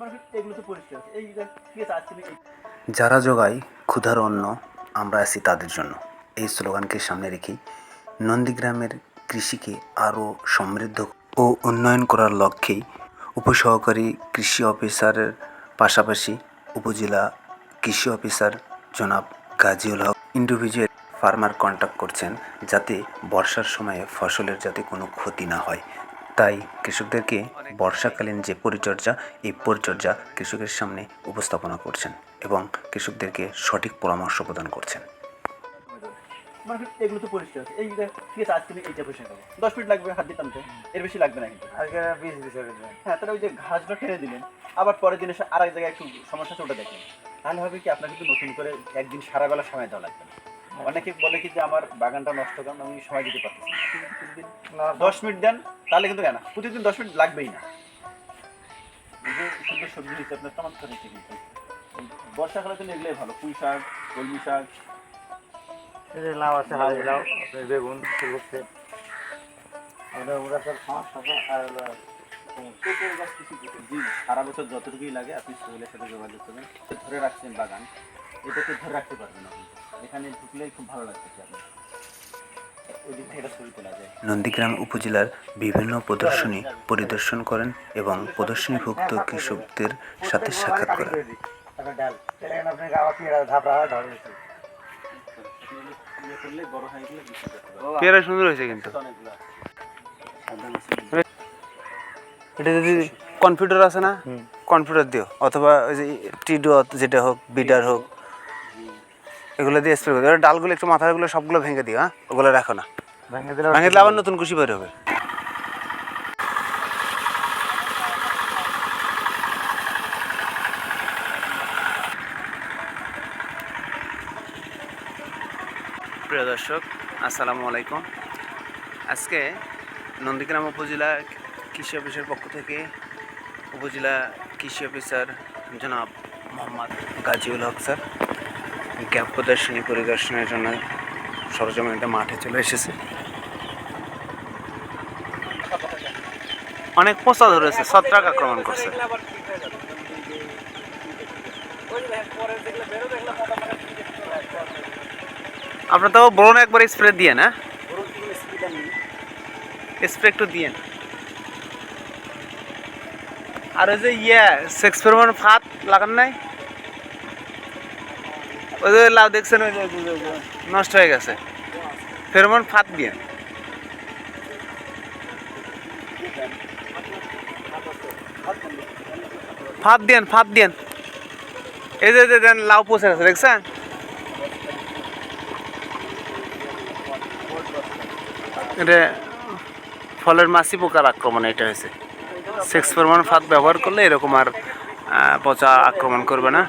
মানে যারা জোগায় ক্ষুধার অন্ন, আমরা আছি তাদের জন্য। এই স্লোগানকে সামনে রেখেই নন্দীগ্রামের কৃষিকে আরও সমৃদ্ধ ও উন্নয়ন করার লক্ষ্যেই উপসহকারী কৃষি অফিসারের পাশাপাশি উপজেলা কৃষি অফিসার জনাব Gaziul Haque individual farmer contact করছেন যাতে বর্ষার সময়ে ফসলের যাতে কোনো ক্ষতি না হয়। তাই কৃষকদেরকে বর্ষাকালীন যে পরিচর্যা এই পরিচর্যা কৃষকের সামনে উপস্থাপনা করছেন এবং কৃষকদেরকে সঠিক পরামর্শ প্রদান করছেন। মানে এগুলো তো পরিষ্কার এই ঠিক আছে আজকে এইটা পরিষ্কার করব। দশ মিনিট লাগবে হাত এর বেশি লাগবে না কিন্তু। আজকে বিশ বিশ হ্যাঁ তাহলে ওই যে টেনে দিলেন আবার পরের দিন এসে আর এক জায়গায় একটু সমস্যা আছে ওটা দেখলেন তাহলে হবে কি আপনাকে কিন্তু নতুন করে একদিন সারা বেলা সময় দেওয়া লাগবে না। অনেকে বলে কি যে আমার বাগানটা নষ্ট কারণ আমি সময় দিতে পারতেছি না। দশ মিনিট দেন তাহলে কিন্তু কেন। প্রতিদিন দশ মিনিট লাগবেই না। সুন্দর সবজি আপনার চমৎকার হচ্ছে কিন্তু। বর্ষাকালে তো এগুলোই ভালো পুঁই শাক কলমি শাক। লাউ আছে হালি লাউ আপনার বেগুন ফুলকপি আমাদের ওরা সব সমস্যা আর জি সারা বছর যতটুকুই লাগে আপনি সোহেলের সাথে যোগাযোগ করবেন। ধরে রাখছেন বাগান। এটাকে ধরে রাখতে পারবেন আপনি। এখানে ঢুকলেই খুব ভালো লাগতেছে আপনার নন্দীগ্রাম উপজেলার বিভিন্ন প্রদর্শনী পরিদর্শন করেন এবং প্রদর্শনীভুক্ত কৃষকদের সাথে সাক্ষাৎ করেন। পেয়ারা সুন্দর হয়েছে কিন্তু। এটা যদি কনফিউটার আছে না কনফিউটার দিও অথবা ওই যে টিডো যেটা হোক বিডার হোক এগুলো দিয়ে স্প্রে করে ডালগুলো একটু মাথাগুলো সবগুলো ভেঙে দিও হ্যাঁ? ওগুলো রাখো না। ভেঙে দিলে ভেঙে দিলে আবার নতুন কুশি বের হবে। প্রিয় দর্শক আসসালামু আলাইকুম। আজকে নন্দীগ্রাম উপজেলা কৃষি অফিসের পক্ষ থেকে উপজেলা কৃষি অফিসার জনাব মোহাম্মদ গাজীউল হক স্যার। গ্যাপ প্রদর্শনী পরিদর্শনের জন্য সরজমিনটা মাঠে চলে এসেছে। অনেক পচা ধরেছে ছত্রাক আক্রমণ করছে। আপনার তো বরুণ একবার স্প্রে দিয়ে না স্প্রে একটু দিয়ে আর ওই যে ইয়ে সেক্স ফেরোমন ফাত লাগান নাই? ওই যে লাউ দেখছেন, ওই নষ্ট হয়ে গেছে। ফেরোমন ফাত দিয়ে। ফাত দেন ফাত দেন এই যে দেন, লাউ পচে গেছে, দেখছেন? এটা ফলের মাছি পোকার আক্রমণ, এটা হয়েছে। সেক্স ফেরোমন ফাত ব্যবহার করলে এরকম আর পচা আক্রমণ করবে না।